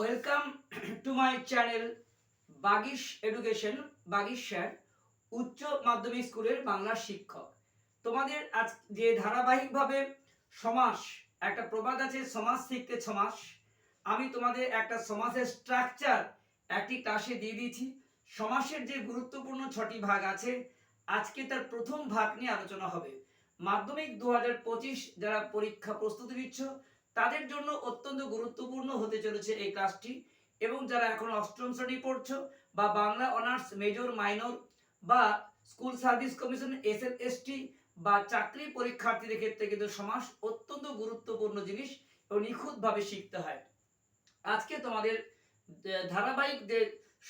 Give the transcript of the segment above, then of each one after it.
Welcome to my channel Bagish education Bagish sir, উচ্চ মাধ্যমিক স্কুলের বাংলা শিক্ষক। তোমাদের আজ যে ধারাবাহিকভাবে সমাস, একটা প্রবাদ আছে সমাজ শিখতে ছমাস। আমি তোমাদের একটা সমাসের স্ট্রাকচার একটি ক্লাসে দিয়ে দিয়েছি। সমাসের যে গুরুত্বপূর্ণ ছটি ভাগ আছে, আজকে তার প্রথম ভাগ নিয়ে আলোচনা হবে। মাধ্যমিক দু হাজার পঁচিশ যারা পরীক্ষা প্রস্তুতি নিচ্ছ তাদের জন্য অত্যন্ত গুরুত্বপূর্ণ হতে চলেছে এই ক্লাসটি এবং যারা এখন অষ্টম শ্রেণি পড়ছো বা বাংলা অনার্স মেজর মাইনর বা school service commission S S T বা চাকরি পরীক্ষার্থীদের ক্ষেত্রে কিন্তু সমাস অত্যন্ত গুরুত্বপূর্ণ জিনিস এবং নিখুঁতভাবে শিখতে হয়। আজকে তোমাদের ধারাবাহিক যে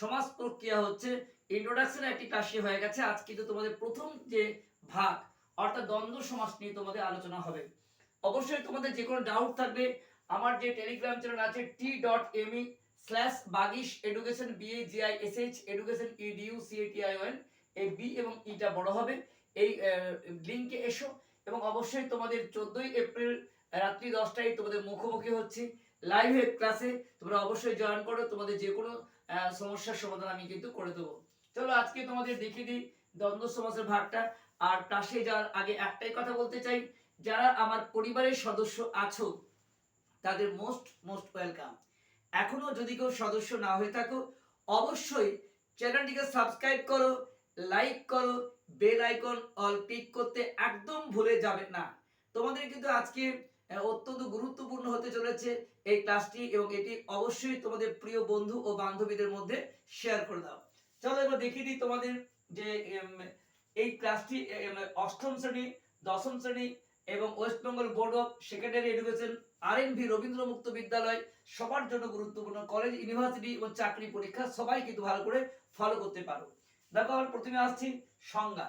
সমাজ প্রক্রিয়া হচ্ছে ইন্ট্রোডাকশন একটি ক্লাসে হয়ে গেছে। আজ কিন্তু তোমাদের প্রথম যে ভাগ, অর্থাৎ দ্বন্দ্ব সমাস নিয়ে তোমাদের আলোচনা হবে। অবশ্যই তোমাদের যে কোনো ডাউট থাকবে, আমার যে টেলিগ্রাম চ্যানেল আছে T dot M E slash Bagish education BA GI S H education EDU CATION এই বি এবং ইটা বড় হবে। এই লিঙ্কে এসো এবং অবশ্যই তোমাদের চোদ্দোই এপ্রিল রাত্রি দশটায় তোমাদের মুখোমুখি হচ্ছে। লাইভে ক্লাসে তোমরা অবশ্যই জয়েন করো, তোমাদের যে কোনো সমস্যার সমাধান আমি কিন্তু করে দেবো। চলো আজকে তোমাদের দেখিয়ে দিই দ্বন্দ্ব সমাসের ভাগটা। আর ক্লাসে যাওয়ার আগে একটাই কথা বলতে চাই যারা আমার পরিবারের সদস্য আছো, তাদের মোস্ট মোস্ট ওয়েলকাম এখনও যদি কেউ সদস্য না হয়ে থাকো, অবশ্যই চ্যানেলটিকে সাবস্ক্রাইব করো লাইক করো বেল আইকন অল ক্লিক করতে একদম ভুলে যাবে না। তোমাদের কিন্তু আজকে অত্যন্ত গুরুত্বপূর্ণ হতে চলেছে এই ক্লাসটি এবং এটি অবশ্যই তোমাদের প্রিয় বন্ধু ও বান্ধবীদের মধ্যে শেয়ার করে দাও। চলো এবার দেখিয়ে দিই তোমাদের যে এই ক্লাসটি অষ্টম শ্রেণি, দশম শ্রেণি এবং West Bengal board of secondary education R N V Rabindra Mukta Vidyalaya, সবার জন্য গুরুত্বপূর্ণ কলেজ ইউনিভার্সিটি এবং চাকরি পরীক্ষা সবাই কিন্তু ভালো করে ফলো করতে পারো। দেখো আমরা প্রথমে আসছি সংজ্ঞা।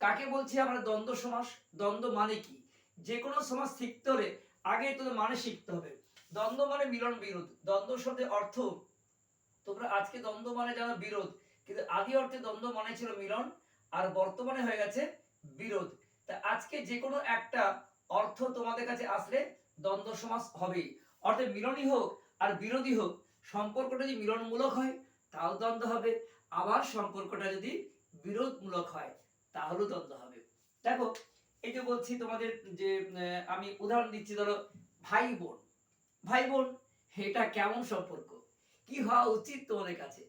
কাকে বলছি আমরা? দ্বন্দ্ব সমাস। দ্বন্দ্ব মানে কি? যে কোনো সমাজ শিখতে হলে আগে তোদের মানে শিখতে হবে। দ্বন্দ্ব মানে মিলন বিরোধ। দ্বন্দ্ব শব্দের অর্থ, তোমরা আজকে দ্বন্দ্ব মানে জানো বিরোধ। কিন্তু আদি অর্থে দ্বন্দ্ব মানে ছিল মিলন, আর বর্তমানে হয়ে গেছে বিরোধ। তা আজকে যে কোনো একটা অর্থ তোমাদের কাছে আসলে দ্বন্দ্ব সমাস হবেই। অর্থাৎ মিলনই হোক আর বিরোধী হোক, সম্পর্কটা যদি মিলনমূলক হয়, তাও দ্বন্দ্ব হবে। আবার সম্পর্কটা যদি বিরোধমূলক হয়, তাহলেও দ্বন্দ্ব হবে। দেখো, এই যে বলছি তোমাদের যে আমি উদাহরণ দিচ্ছি, ধরো ভাই বোন ভাই বোন এটা কেমন সম্পর্ক? কি হওয়া উচিত তোমাদের কাছে?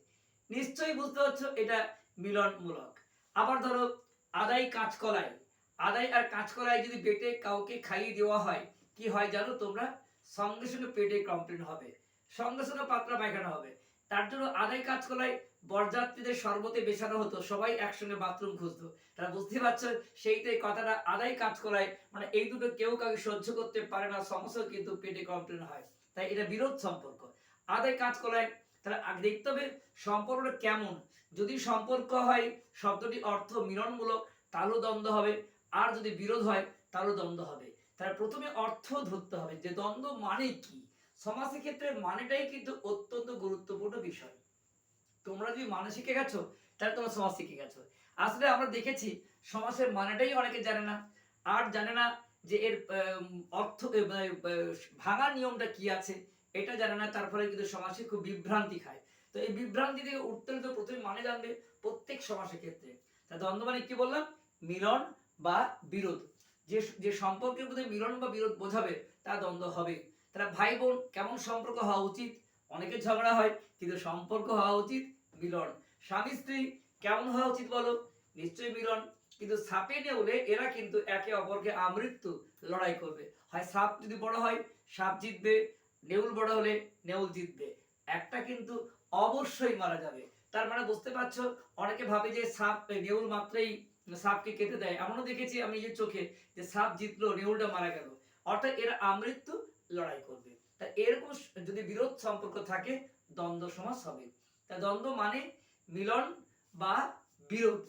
নিশ্চয়ই বুঝতে পারছ, এটা মিলনমূলক। আবার ধরো আদাই কাঁচকলায় আদাই আর কাঁচকলায় যদি পেটে কাউকে খাইয়ে দেওয়া হয়, কি হয় জানো তোমরা? সঙ্গে সঙ্গে পেটে কমপ্লেন হবে, সঙ্গে সঙ্গে পাতলা পায়খানা হবে। তার জন্য আদায় কাঁচকলায় বরযাত্রীদের শরবতে বেছানো হতো, সবাই একসঙ্গে বাথরুম খুঁজতো। তারা বুঝতে পারছ, সেইটাই কথাটা, আদায় কাঁচকলায় মানে এই দুটো কেউ কাউকে সহ্য করতে পারে না সমস্যা কিন্তু পেটে কমপ্লেন হয়। তাই এটা বিরোধ সম্পর্ক। আদায় কাঁচকলায় তাহলে আগে দেখতে হবে সম্পর্কটা কেমন। যদি সম্পর্ক হয় শব্দটি অর্থ মিলনমূলক, তাহলেও দ্বন্দ্ব হবে। আর যদি বিরোধ হয় তাহলেও দ্বন্দ্ব হবে। তাহলে প্রথমে অর্থ ধরতে হবে, যে দ্বন্দ্ব মানে কি? সমাজের ক্ষেত্রে মানেটাই কিন্তু অত্যন্ত গুরুত্বপূর্ণ বিষয়। তোমরা যদি মানে শিখে গেছো, তাহলে তোমরা সমাজ শিখে গেছো। আসলে আমরা দেখেছি, সমাজের মানেটাই অনেকে জানে না। আর জানে না যে এর অর্থ ভাঙা নিয়মটা কি আছে, এটা জানে না, তার ফলে কিন্তু সমাজে খুব বিভ্রান্তি খায়। তো এই বিভ্রান্তি থেকে উঠতে প্রথমে মানে জানবে প্রত্যেক সমাজের ক্ষেত্রে। তা দ্বন্দ্ব মানে কি বললাম? মিলন বা বিরোধ। যে যে সম্পর্কের মধ্যে মিলন বা বিরোধ বোঝাবে, তা দ্বন্দ্ব হবে। তারা ভাই বোন কেমন সম্পর্ক হওয়া উচিত? অনেকে ঝগড়া হয়, কিন্তু সম্পর্ক হওয়া উচিত মিলন। স্বামী, স্ত্রী কেমন হওয়া উচিত বলো? নিশ্চয়ই মিলন। কিন্তু সাপে নেউলে এরা কিন্তু একে অপরকে আমৃত্যু লড়াই করবে। হয় সাপ যদি বড় হয়, সাপ জিতবে, নেউল বড় হলে নেউল জিতবে। একটা কিন্তু অবশ্যই মারা যাবে। তার মানে বুঝতে পারছ? অনেকে ভাবে যে সাপ, নেউল মাত্রেই সাপকে কেটে দেয়। এমনও দেখেছি আমি নিজের চোখে যে সাপ জিতলো, নেউলটা মারা গেল। অর্থাৎ এরা আমৃত্যু লড়াই করবে। তা এরকম যদি বিরোধ সম্পর্ক থাকে, দ্বন্দ্ব সমাস হবে। তা দ্বন্দ্ব মানে মিলন বা বিরোধ।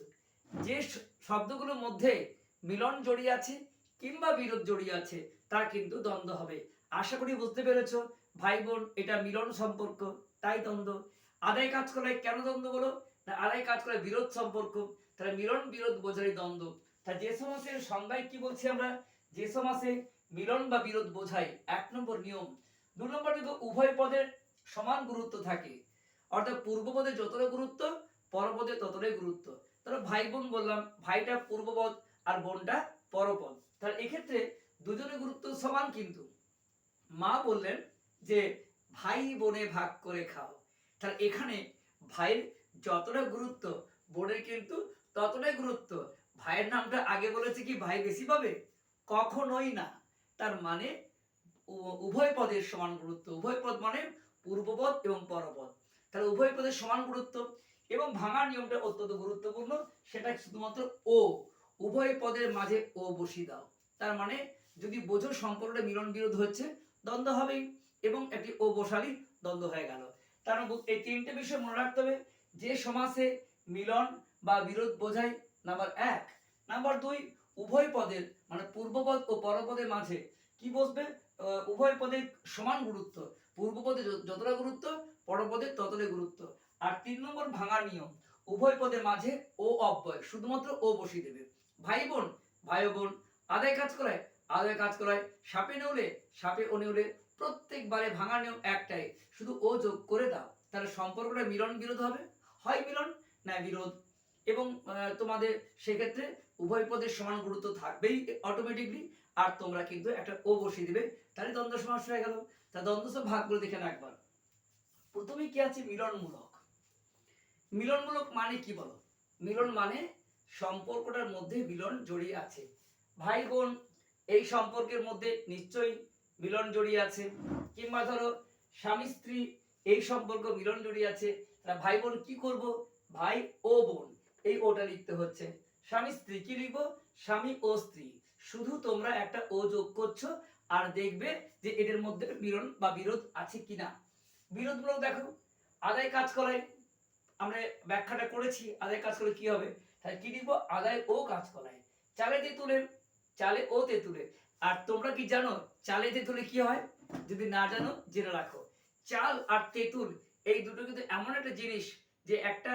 যে শব্দগুলোর মধ্যে মিলন জড়িয়ে আছে কিংবা বিরোধ জড়িয়ে আছে তা কিন্তু দ্বন্দ্ব হবে। আশা করি বুঝতে পেরেছ ভাই বোন এটা মিলন সম্পর্ক, তাই দ্বন্দ্ব। আদায় কাজ করায় কেন দ্বন্দ্ব বলো? আদায় কাজ করায় বিরোধ সম্পর্ক, তাহলে মিলন বিরোধ বোঝারই দ্বন্দ্ব। তা যে সমাসের সংজ্ঞায় কি বলছি আমরা? যে সমাসে মিলন বা বিরোধ বোঝায়, এক নম্বর নিয়ম। দু নম্বর দেখো উভয় পদের সমান গুরুত্ব থাকে। অর্থাৎ পূর্বপদে যতটা গুরুত্ব পরপদে ততটাই গুরুত্ব। তাহলে ভাই বোন বললাম, ভাইটা পূর্বপদ আর বোনটা পরপদ তাহলে এক্ষেত্রে দুজনের গুরুত্ব সমান কিন্তু। মা বললেন যে, ভাই বোনে ভাগ করে খাও। তাহলে এখানে ভাইয়ের যতটা গুরুত্ব বোনের কিন্তু ততটাই গুরুত্ব। ভাইয়ের নামটা আগে বলেছে কি, ভাই বেশি পাবে? কখনোই না। তার মানে উভয় পদের সমান গুরুত্ব। উভয় পদ মানে পূর্বপদ এবং পরপদ। তাহলে উভয় পদের সমান গুরুত্ব এবং ভাঙার নিয়মটা অত্যন্ত গুরুত্বপূর্ণ। সেটা শুধুমাত্র ও, উভয় পদের মাঝে ও বসিয়ে দাও। তার মানে যদি বোঝো সম্পর্কটা মিলন বিরোধ হচ্ছে, দ্বন্দ্ব হবেই এবং একটি ও বসালি দ্বন্দ্ব হয়ে গেল। তার মানে এই তিনটে বিষয় মনে রাখতে হবে। যে সমাসে মিলন বা বিরোধ বোঝায় নাম্বার এক। নাম্বার দুই, উভয় পদের মানে পূর্বপদ ও পরপদের মাঝে কি বসবে? উভয় পদের সমান গুরুত্ব। পূর্বপদে যতটা গুরুত্ব, পরপদে ততটাই গুরুত্ব। আর তিন নম্বর, ভাঙার নিয়ম। উভয় পদের মাঝে ও অব্যয়, শুধুমাত্র ও বসিয়ে দেবে। ভাই বোন ভাই বোন, আদায় কাজ করায়, আদায় কাজ করায়, সাপে নেউলে, সাপে ও নেউলে, প্রত্যেকবারে ভাঙার নিয়ম একটাই, শুধু ও যোগ করে দাও। তাহলে সম্পর্কটা মিলন বিরোধ হবে। হয় মিলন না বিরোধ। এবং তোমাদের সেক্ষেত্রে উভয় পদের সমান গুরুত্ব থাকবেই অটোমেটিকলি আর তোমরা কিন্তু একটা ও বসিয়ে দিবে। তাহলে দ্বন্দ্ব সমাস হয়ে গেল। তা দ্বন্দ্ব সব ভাগগুলো দেখে একবার। প্রথমে কি আছে? মিলনমূলক। মিলনমূলক মানে কি বলো? মিলন মানে সম্পর্কটার মধ্যে মিলন জড়িয়ে আছে। ভাই, বোন, এই সম্পর্কের মধ্যে নিশ্চয়ই মিলন জড়িয়ে আছে। কিংবা ধরো, স্বামী, স্ত্রী, এই সম্পর্ক মিলন জড়িয়ে আছে। তা ভাই বোন কি করব? ভাই ও বোন। এই ওটা লিখতে হচ্ছে। স্বামী স্ত্রী কি লিখব? স্বামী ও স্ত্রী। শুধু তোমরা একটা ও যোগ করছ আর দেখবে যে এদের মধ্যে মিলন বা বিরোধ আছে কিনা। বিরোধমূলক দেখো। আদায় কাজ করায় আমরা ব্যাখ্যাটা করেছি। আদায় কাজ করে কি হবে? তাহলে কি লিখব? আদায় ও কাজ করায় চালে তেঁতুলে, চালে ও তেঁতুলে। আর তোমরা কি জানো, চালে তেঁতুলে কি হয়? যদি না জানো, জেনে রাখো। চাল আর তেঁতুল এই দুটো কিন্তু এমন একটা জিনিস যে একটা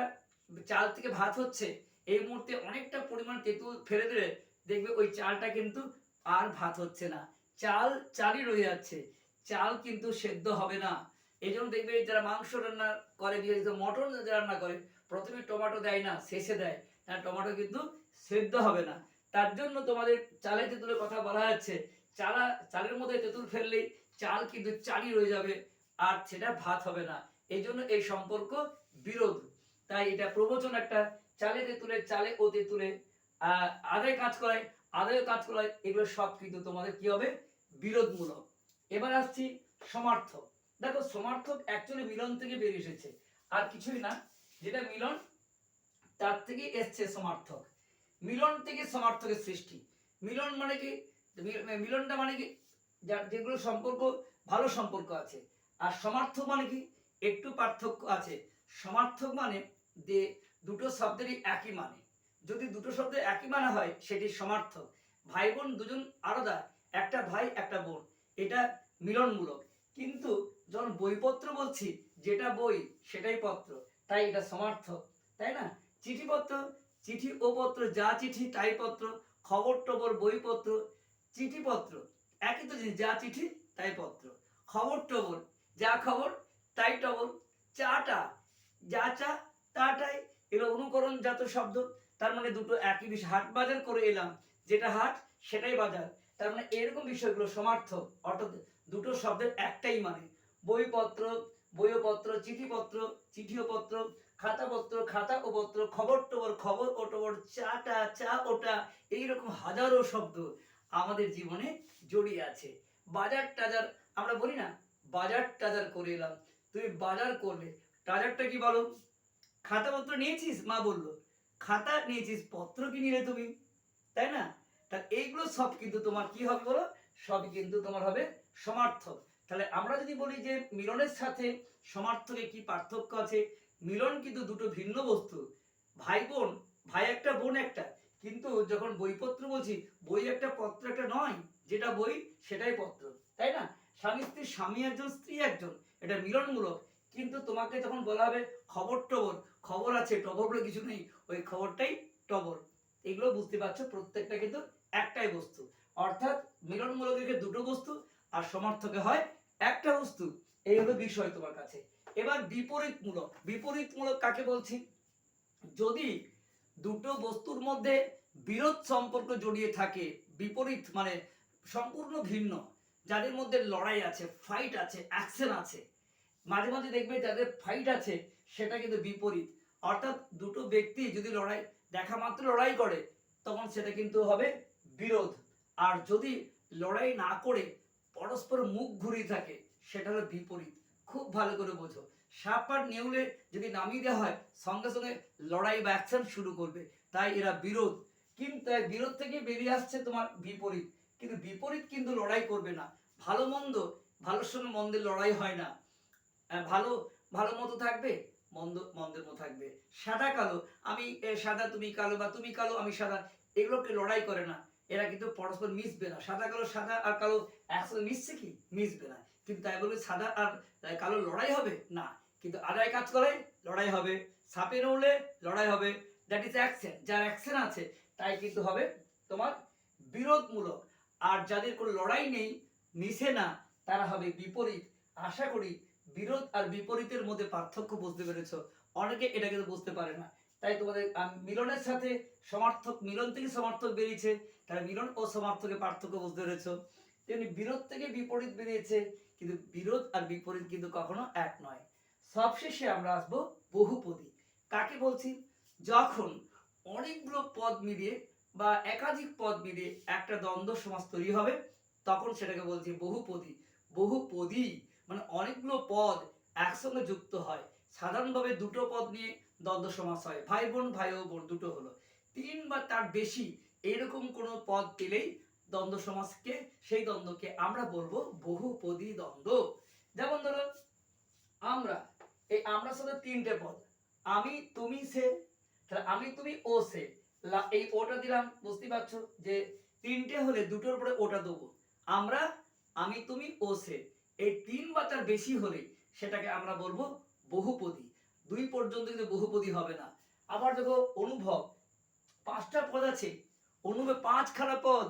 চাল থেকে ভাত হচ্ছে, এই মুহূর্তে অনেকটা পরিমাণ তেঁতুল ফেলে দিলে দেখবে ওই চালটা কিন্তু আর ভাত হচ্ছে না। চাল চালই রয়ে যাচ্ছে, চাল কিন্তু সেদ্ধ হবে না। এই জন্য দেখবে যারা মাংস রান্না করে, বিশেষ মটন রান্না করে, প্রথমে টমেটো দেয় না, শেষে দেয়। না টমেটো কিন্তু সেদ্ধ হবে না। তার জন্য তোমাদের চালের তেঁতুলের কথা বলা যাচ্ছে চালা চালের মধ্যে তেঁতুল ফেললেই চাল কিন্তু চালই রয়ে যাবে, আর সেটা ভাত হবে না। এই জন্য এই সম্পর্ক বিরোধ। তাই এটা প্রবচন একটা, চালে তেঁতুলে চালে ও তেঁতুলে আদায় কাজ করায় আদায় কাজ করায়, এগুলো সব কিন্তু তোমাদের কি হবে? বিরোধমূলক। এবার আসছি সমার্থক। দেখো, সমার্থক অ্যাকচুয়ালি মিলন থেকে বেরিয়ে এসেছে। আর কিছুই না, যেটা মিলন, তার থেকে এসছে সমার্থক। মিলন থেকে সমার্থকের সৃষ্টি। মিলন মানে কি? মিলনটা মানে কি? যা- যেগুলো সম্পর্ক, ভালো সম্পর্ক আছে। আর সমার্থক মানে কি? একটু পার্থক্য আছে। সমার্থক মানে যে দুটো শব্দেরই একই মানে। যদি দুটো শব্দের একই মানে হয়, সেটি সমার্থক। ভাই বোন দুজন আলাদা, একটা ভাই, একটা বোন। এটা মিলনমূলক। কিন্তু যখন বইপত্র বলছি, যেটা বই, সেটাই পত্র। তাই এটা সমার্থক, তাই না? চিঠিপত্র, চিঠি ও পত্র, যা চিঠি, তাই পত্র। খবর, টবর, বইপত্র, চিঠিপত্র। একই তো জিনিস, যা চিঠি, তাই পত্র। খবর, টবর, যা খবর তাই টবর চাটা, যা চা, তাটাই। এগুলো অনুকরণ জাত শব্দ। তার মানে দুটো একই বিষয়। হাট বাজার করে এলাম। যেটা হাট, সেটাই বাজার। তার মানে এরকম বিষয়গুলো সমার্থক। অর্থাৎ দুটো শব্দের একটাই মানে। বইপত্র বইপত্র, চিঠিপত্র চিঠি ও পত্র খাতাপত্র খাতা ও পত্র খবর টবর খবর ও টবর চাটা, চা, ওটা। এইরকম হাজারো শব্দ আমাদের জীবনে জড়িয়ে আছে। বাজার টাজার, আমরা বলি না, বাজার টাজার করে এলাম। তুমি বাজার করলে। টাজারটা কি বলো? খাতাপত্র নিয়েছিস? মা বলল। খাতা নিয়েছিস, পত্র কি নিলে তুমি? তাই না? তা এইগুলো সব কিন্তু তোমার কি হবে বলো? সবই কিন্তু তোমার হবে সমার্থক। তাহলে আমরা যদি বলি যে মিলনের সাথে সমার্থকে কি পার্থক্য আছে? মিলন কিন্তু দুটো ভিন্ন বস্তু। ভাই বোন, ভাই একটা, বোন একটা। কিন্তু যখন বইপত্র বলছি, বই একটা পত্র একটা নয়। যেটা বই, সেটাই পত্র। তাই না? স্বামী স্ত্রী, স্বামী একজন, স্ত্রী একজন, এটা মিলনমূলক। কিন্তু তোমাকে যখন বলা হবে খবর টবর, খবর আছে, টবর বলে কিছু নেই, ওই খবরটাই টবর। এগুলো বুঝতে পারছ, প্রত্যেকটা কিন্তু একটাই বস্তু। অর্থাৎ মিলনমূলক একে দুটো বস্তু, আর সমর্থকে হয় একটা বস্তু। এই হলো বিষয় তোমার কাছে। এবার বিপরীতমূলক। বিপরীতমূলক কাকে বলছি? যদি দুটো বস্তুর মধ্যে বিরোধ সম্পর্ক জড়িয়ে থাকে, বিপরীত মানে সম্পূর্ণ ভিন্ন যাদের মধ্যে লড়াই আছে ফাইট আছে অ্যাকশন আছে, মাঝে মাঝে দেখবে যাদের ফাইট আছে, সেটা কিন্তু বিপরীত। অর্থাৎ দুটো ব্যক্তি যদি লড়াই, দেখা মাত্র লড়াই করে, তখন সেটা কিন্তু হবে বিরোধ। আর যদি লড়াই না করে, পরস্পর মুখ ঘুরিয়ে থাকে, সেটা হলো বিপরীত। খুব ভালো করে বোঝো। সাপ আর নেউলে যদি নামিয়ে দেওয়া হয়, সঙ্গে সঙ্গে লড়াই বা অ্যাকশন শুরু করবে। তাই এরা বিরোধ। কিন্তু বিরোধ থেকে বেরিয়ে আসছে তোমার বিপরীত। কিন্তু বিপরীত কিন্তু লড়াই করবে না। ভালো মন্দ ভালোর সঙ্গে মন্দের লড়াই হয় না। ভালো ভালো মতো থাকবে, মন্দ, মন্দের মতো থাকবে। সাদা কালো, আমি সাদা, তুমি কালো বা তুমি কালো, আমি সাদা, এগুলোকে লড়াই করে না। এরা কিন্তু পরস্পর মিশবে না। সাদা কালো, সাদা আর কালো একসাথে মিশছে কি? মিশবে না। কিন্তু তাই বলে সাদা আর কালো লড়াই হবে? না। কিন্তু আদায় কাজ করে, লড়াই হবে। সাপে নড়লে, লড়াই হবে। দ্যাট ইজ অ্যাকশন যার অ্যাকশন আছে, তাই কিন্তু হবে তোমার বিরোধমূলক। আর যাদের কোনো লড়াই নেই মিশে না, তারা হবে বিপরীত। আশা করি বিরোধ আর বিপরীতের মধ্যে পার্থক্য বুঝতে পেরেছ। অনেকে এটা কিন্তু বুঝতে পারে না। তাই তোমাদের মিলনের সাথে সমার্থক, মিলন থেকে সমার্থক বেরিয়েছে তারা মিলন ও সমার্থকের পার্থক্য বুঝতে পেরেছ। তেমনি বিরোধ থেকে বিপরীত বেরিয়েছে, কিন্তু বিরোধ আর বিপরীত কিন্তু কখনো এক নয়। সবশেষে আমরা আসব বহুপদী। কাকে বলছি? যখন অনেকগুলো পদ মিলিয়ে বা একাধিক পদ মিলিয়ে একটা দ্বন্দ্ব সমাজ তৈরি হবে, তখন সেটাকে বলছি বহুপদী। বহুপদী মানে অনেকগুলো পদ একসঙ্গে যুক্ত হয়। সাধারণভাবে দুটো পদ নিয়ে দ্বন্দ্ব সমাস হয়। ভাই বোন ভাই ও বোন দুটো হলো। তিন বা তার বেশি এরকম কোনো পদ পেলেই দ্বন্দ্ব সমাজকে, সেই দ্বন্দ্বকে আমরা বলব বহুপদী দ্বন্দ্ব। যেমন ধরো, আমরা, এই আমরা সাথে তিনটে পদ। আমি, তুমি, সে, তাহলে আমি, তুমি, ও, সে। এই ওটা দিলাম বুঝতে পারছ যে তিনটে হলে দুটোর পরে ওটা দেবো। আমরা, আমি, তুমি, ও, সে। এই তিন বা তার বেশি হলে সেটাকে আমরা বলব বহুপদী। দুই পর্যন্ত কিন্তু বহুপদী হবে না। আবার দেখো অনুভব, পাঁচটা পদ আছে। অনুভবে, পাঁচখানা পদ।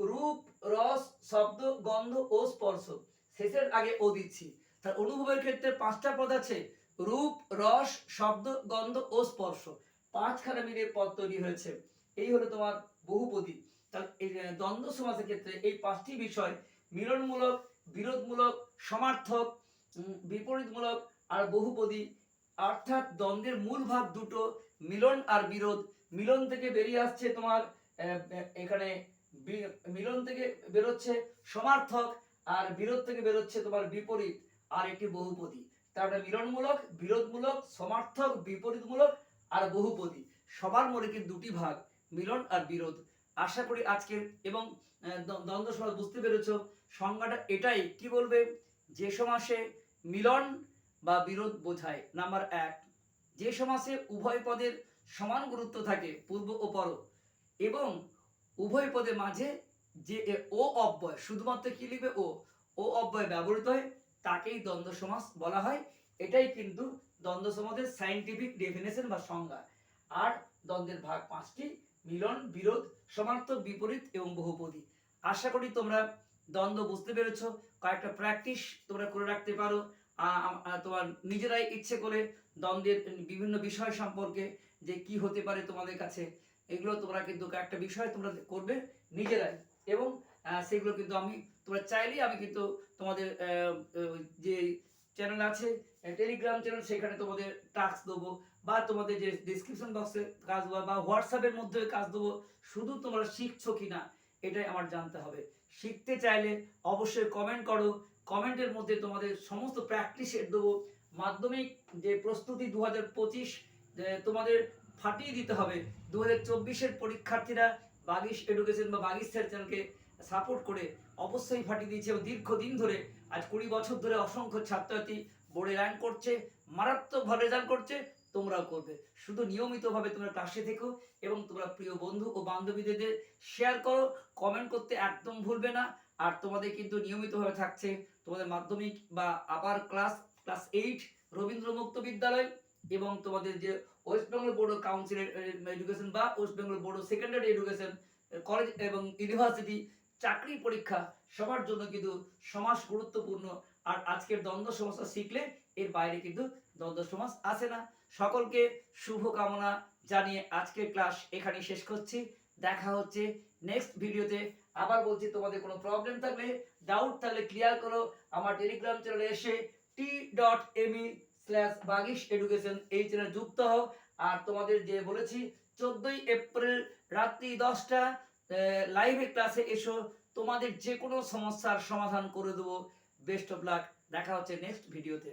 রূপ, রস, শব্দ, গন্ধ ও স্পর্শ। শেষের আগে ও দিচ্ছি। তার অনুভবের ক্ষেত্রে পাঁচটা পদ আছে। রূপ, রস, শব্দ, গন্ধ ও স্পর্শ। পাঁচখানা মিলিয়ে পদ তৈরি হয়েছে। এই হলো তোমার বহুপদী। তার এই দ্বন্দ্ব সমাসের ক্ষেত্রে এই পাঁচটি বিষয় মিলনমূলক, বিরোধমূলক, সমার্থক বিপরীতমূলক আর বহুপদী। অর্থাৎ দ্বন্দ্বের মূল ভাব দুটো, মিলন আর বিরোধ। মিলন থেকে বেরিয়ে আসছে তোমার এখানে মিলন থেকে বেরোচ্ছে সমার্থক আর বিরোধ থেকে বেরোচ্ছে তোমার বিপরীত আর একটি বহুপদী। তারপরে মিলনমূলক, বিরোধমূলক, সমার্থক, বিপরীতমূলক আর বহুপদী। সবার মধ্যে কিন্তু দুটি ভাগ, মিলন আর বিরোধ। আশা করি আজকের এবং দ্বন্দ্ব সমাজ বুঝতে পেরেছ, সংজ্ঞাটা এটাই। কি বলবে? যে সমাসে মিলন বা বিরোধ বোঝায়। নাম্বার এক, যে সমাসে উভয় পদের সমান গুরুত্ব থাকে, পূর্ব ও পর। এবং উভয় পদের মাঝে যে ও অব্যয়, শুধুমাত্র কি লিখবে ও? ও অব্যয় ব্যবহৃত হয়, তাকেই দ্বন্দ্ব সমাস বলা হয়। এটাই কিন্তু দ্বন্দ্ব সমাজের সাইন্টিফিক ডেফিনেশন বা সংজ্ঞা। আর দ্বন্দ্বের ভাগ পাঁচটি, মিলন, বিরোধ, সমার্থক, বিপরীত এবং বহুপদী। আশা করি তোমরা দ্বন্দ্ব বুঝতে পেরেছ, কয়েকটা প্র্যাকটিস তোমরা করে রাখতে পারো। তোমার নিজেরাই ইচ্ছে করে দ্বন্দ্বের বিভিন্ন বিষয় সম্পর্কে যে কি হতে পারে তোমাদের কাছে, এগুলো তোমরা কিন্তু একটা বিষয় তোমরা করবে নিজেরাই। এবং সেগুলো কিন্তু আমি, তোমরা চাইলেই আমি কিন্তু তোমাদের যে চ্যানেল আছে টেলিগ্রাম চ্যানেল সেখানে তোমাদের টাস্ক দেবো, বা তোমাদের যে ডিসক্রিপশন বক্সে কাজ দেবো, বা হোয়াটসঅ্যাপের মধ্যে কাজ দেবো, শুধু তোমরা শিখছো কিনা, এটাই আমার জানতে হবে। শিখতে চাইলে অবশ্যই কমেন্ট করো কমেন্টের মধ্যে তোমাদের সমস্ত প্র্যাকটিস দেবো, মাধ্যমিক যে প্রস্তুতি দু হাজার পঁচিশ তোমাদের ফাটিয়ে দিতে হবে। দু হাজার চব্বিশের পরীক্ষার্থীরা বাগিশ এডুকেশন বা বাগিশ স্যার চ্যানেলকে সাপোর্ট করে অবশ্যই ফাটিয়ে দিয়েছে এবং দীর্ঘদিন ধরে, আজ কুড়ি বছর ধরে অসংখ্য ছাত্রছাত্রী বোর্ডে র্যাঙ্ক করছে, মারাত্মকভাবে রেজাল্ট করছে, তোমরাও করবে। শুধু নিয়মিতভাবে তোমরা ক্লাসে থেকো এবং তোমরা প্রিয় বন্ধু ও বান্ধবীদের শেয়ার করো কমেন্ট করতে একদম ভুলবে না। আর তোমাদের কিন্তু নিয়মিতভাবে থাকছে তোমাদের মাধ্যমিক বা upper class class eight Rabindra Mukta Vidyalaya এবং তোমাদের যে West Bengal board of council education বা West Bengal board of secondary education college এবং ইউনিভার্সিটি চাকরি পরীক্ষা সবার জন্য কিন্তু সমাজ গুরুত্বপূর্ণ আর আজকের দ্বন্দ্ব সমস্যা শিখলে এর বাইরে কিন্তু দ্বন্দ্ব সমাস আসে না। সকলকে শুভ কামনা জানিয়ে আজকের ক্লাস এখানে শেষ করছি। দেখা হচ্ছে নেক্সট ভিডিওতে। আবার বলছি, তোমাদের কোনো প্রবলেম থাকলে ডাউট থাকলে ক্লিয়ার করো। আমার টেলিগ্রাম চ্যানেলে এসে T dot ME slash Bagish education এই চ্যানেল যুক্ত হও। আর তোমাদের যে বলেছি, চোদ্দই এপ্রিল রাত্রি দশটা লাইভে ক্লাসে এসো। তোমাদের যে কোনো সমস্যার সমাধান করে দেবো। বেস্ট অফ লাক দেখা হচ্ছে নেক্সট ভিডিওতে